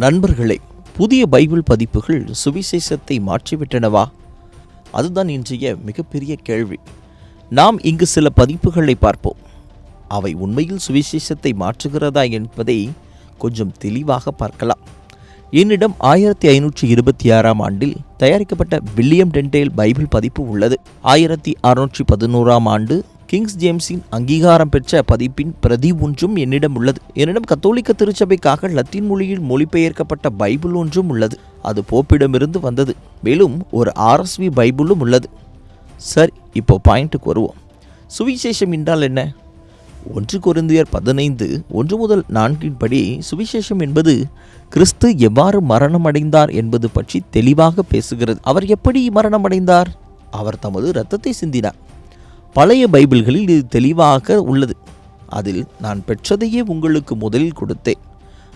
நண்பர்களே புதிய பைபிள் பதிப்புகள் சுவிசேஷத்தை மாற்றிவிட்டனவா? அதுதான் இன்றைய மிகப்பெரிய கேள்வி. நாம் இங்கு சில பதிப்புகளை பார்ப்போம். அவை உண்மையில் சுவிசேஷத்தை மாற்றுகிறதா என்பதை கொஞ்சம் தெளிவாக பார்க்கலாம். என்னிடம் ஆயிரத்தி ஐநூற்றி இருபத்தி ஆறாம் ஆண்டில் தயாரிக்கப்பட்ட வில்லியம் டென்டேல் பைபிள் பதிப்பு உள்ளது. ஆயிரத்தி அறுநூற்றி பதினோராம் ஆண்டு கிங்ஸ் ஜேம்ஸின் அங்கீகாரம் பெற்ற பதிப்பின் பிரதி ஒன்றும் என்னிடம் உள்ளது. என்னிடம் கத்தோலிக்க திருச்சபைக்காக லத்தீன் மொழியில் மொழிபெயர்க்கப்பட்ட பைபிள் ஒன்றும் உள்ளது. அது போப்பிடமிருந்து வந்தது. மேலும் ஒரு ஆர்எஸ்வி பைபிளும் உள்ளது. சரி இப்போ பாயிண்ட்டுக்கு வருவோம். சுவிசேஷம் என்றால் என்ன? ஒன்று குருந்தியர் பதினைந்து ஒன்று முதல் நான்கின் படி சுவிசேஷம் என்பது கிறிஸ்து எவ்வாறு மரணம் அடைந்தார் என்பது பற்றி தெளிவாக பேசுகிறது. அவர் எப்படி மரணம் அடைந்தார்? அவர் தமது இரத்தத்தை சிந்தினார். பழைய பைபிள்களில் இது தெளிவாக உள்ளது. அதில் நான் பெற்றதையே உங்களுக்கு முதலில் கொடுத்தேன்.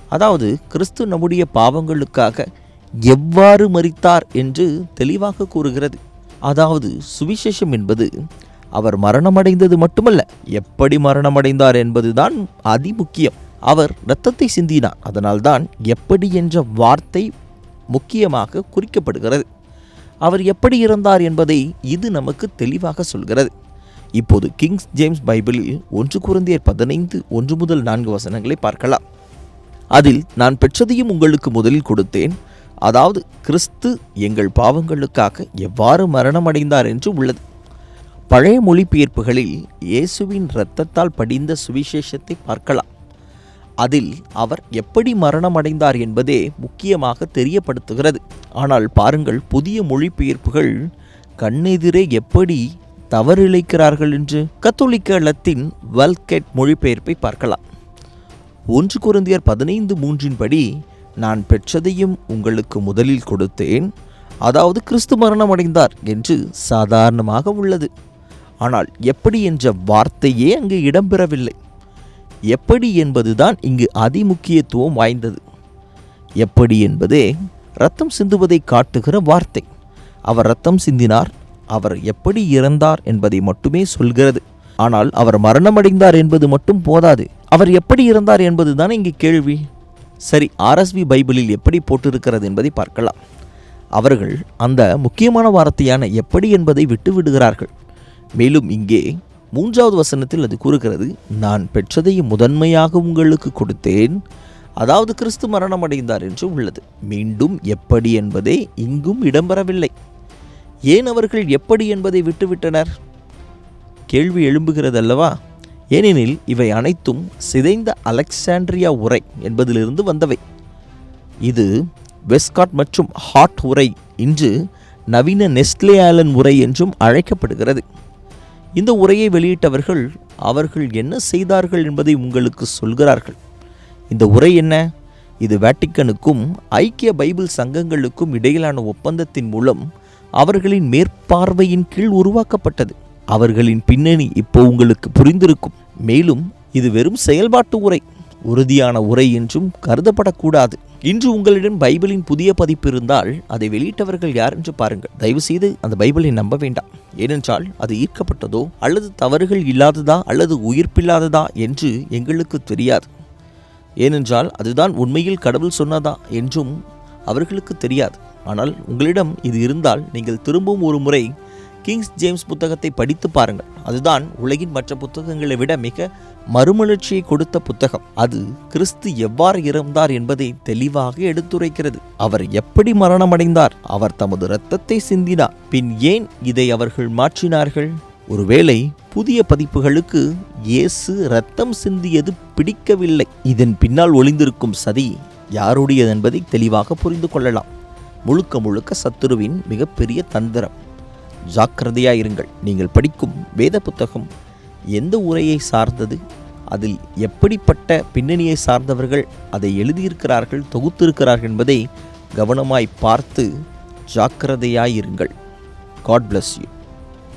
அதாவது கிறிஸ்து நம்முடைய பாவங்களுக்காக எவ்வாறு மறித்தார் என்று தெளிவாக கூறுகிறது. அதாவது சுவிசேஷம் என்பது அவர் மரணமடைந்தது மட்டுமல்ல எப்படி மரணமடைந்தார் என்பதுதான் அதிமுக்கியம். அவர் இரத்தத்தை சிந்தினார் அதனால்தான் எப்படி என்ற வார்த்தை முக்கியமாக குறிக்கப்படுகிறது. அவர் எப்படி இறந்தார் என்பதை இது நமக்கு தெளிவாக சொல்கிறது. இப்போது கிங்ஸ் ஜேம்ஸ் பைபிளில் ஒன்று குருந்தியர் பதினைந்து ஒன்று முதல் நான்கு வசனங்களை பார்க்கலாம். அதில் நான் பெற்றதையும் உங்களுக்கு முதலில் கொடுத்தேன். அதாவது கிறிஸ்து எங்கள் பாவங்களுக்காக எவ்வாறு மரணமடைந்தார் என்று உள்ளது. பழைய மொழிபெயர்ப்புகளில் இயேசுவின் இரத்தத்தால் படிந்த சுவிசேஷத்தை பார்க்கலாம். அதில் அவர் எப்படி மரணமடைந்தார் என்பதே முக்கியமாக தெரியப்படுத்துகிறது. ஆனால் பாருங்கள் புதிய மொழிபெயர்ப்புகள் கண்ணெதிரே எப்படி தவறிழைக்கிறார்கள் என்று கத்தோலிக்க லத்தின் வல்கெட் மொழிபெயர்ப்பை பார்க்கலாம். ஒன்று குருந்தியர் பதினைந்து மூன்றின்படி நான் பெற்றதையும் உங்களுக்கு முதலில் கொடுத்தேன். அதாவது கிறிஸ்து மரணம் அடைந்தார் என்று சாதாரணமாக உள்ளது. ஆனால் எப்படி என்ற வார்த்தையே அங்கு இடம்பெறவில்லை. எப்படி என்பதுதான் இங்கு அதிமுக்கியத்துவம் வாய்ந்தது. எப்படி என்பதே ரத்தம் சிந்துவதை காட்டுகிற வார்த்தை. அவர் ரத்தம் சிந்தினார் அவர் எப்படி இறந்தார் என்பதை மட்டுமே சொல்கிறது. ஆனால் அவர் மரணமடைந்தார் என்பது மட்டும் போதாது. அவர் எப்படி இறந்தார் என்பதுதான் இங்கு கேள்வி. சரி ஆர்எஸ்வி பைபிளில் எப்படி போட்டிருக்கிறது என்பதை பார்க்கலாம். அவர்கள் அந்த முக்கியமான வார்த்தையான எப்படி என்பதை விட்டு விடுகிறார்கள். மேலும் இங்கே மூன்றாவது வசனத்தில் அது கூறுகிறது நான் பெற்றதை முதன்மையாக உங்களுக்கு கொடுத்தேன். அதாவது கிறிஸ்து மரணம் அடைந்தார் என்று உள்ளது. மீண்டும் எப்படி என்பதே இங்கும் இடம்பெறவில்லை. ஏன் அவர்கள் எப்படி என்பதை விட்டுவிட்டனர்? கேள்வி எழும்புகிறது அல்லவா ஏனெனில் இவை அனைத்தும் சிதைந்த அலெக்சாண்ட்ரியா உரை என்பதிலிருந்து வந்தவை. இது வெஸ்காட் மற்றும் ஹாட் உரை இன்று நவீன நெஸ்லே ஆலன் உரை என்றும் அழைக்கப்படுகிறது. இந்த உரையை வெளியிட்டவர்கள் அவர்கள் என்ன செய்தார்கள் என்பதை உங்களுக்கு சொல்கிறார்கள். இந்த உரை என்ன? இது வேட்டிக்கனுக்கும் ஐக்கிய பைபிள் சங்கங்களுக்கும் இடையிலான ஒப்பந்தத்தின் மூலம் அவர்களின் மேற்பார்வையின் கீழ் உருவாக்கப்பட்டது. அவர்களின் பின்னணி இப்போ உங்களுக்கு புரிந்திருக்கும். மேலும் இது வெறும் செயல்பாட்டு உரை. உறுதியான உரை என்றும் கருதப்படக்கூடாது. இன்று உங்களிடம் பைபிளின் புதிய பதிப்பு இருந்தால் அதை வெளியிட்டவர்கள் யார் என்று பாருங்கள். தயவு செய்து அந்த பைபிளை நம்ப வேண்டாம். ஏனென்றால் அது ஈர்க்கப்பட்டதோ அல்லது தவறுகள் இல்லாததா அல்லது உயிர்ப்பில்லாததா என்று எங்களுக்கு தெரியாது. ஏனென்றால் அதுதான் உண்மையில் கடவுள் சொன்னதா என்றும் அவர்களுக்கு தெரியாது. ஆனால் உங்களிடம் இது இருந்தால் நீங்கள் திரும்பவும் ஒரு முறை கிங்ஸ் ஜேம்ஸ் புத்தகத்தை படித்து பாருங்கள். அதுதான் உலகின் மற்ற புத்தகங்களை விட மிக மறுமலர்ச்சியை கொடுத்த புத்தகம். அது கிறிஸ்து எவ்வாறு இறந்தார் என்பதை தெளிவாக எடுத்துரைக்கிறது. அவர் எப்படி மரணமடைந்தார்? அவர் தமது இரத்தத்தை சிந்தினார். பின் ஏன் இதை அவர்கள் மாற்றினார்கள்? ஒருவேளை புதிய பதிப்புகளுக்கு இயேசு ரத்தம் சிந்தியது பிடிக்கவில்லை. இதன் பின்னால் ஒளிந்திருக்கும் சதி யாருடையது என்பதை தெளிவாக புரிந்து கொள்ளலாம். முழுக்க முழுக்க சத்துருவின் மிகப்பெரிய தந்திரம். ஜாக்கிரதையாக இருங்கள். நீங்கள் படிக்கும் வேத புத்தகம் எந்த உரையை சார்ந்தது? அதில் எப்படிப்பட்ட பின்னணியை சார்ந்தவர்கள் அதை எழுதியிருக்கிறார்கள் தொகுத்திருக்கிறார்கள் என்பதை கவனமாய் பார்த்து ஜாக்கிரதையாயிருங்கள் காட் பிளஸ் யூ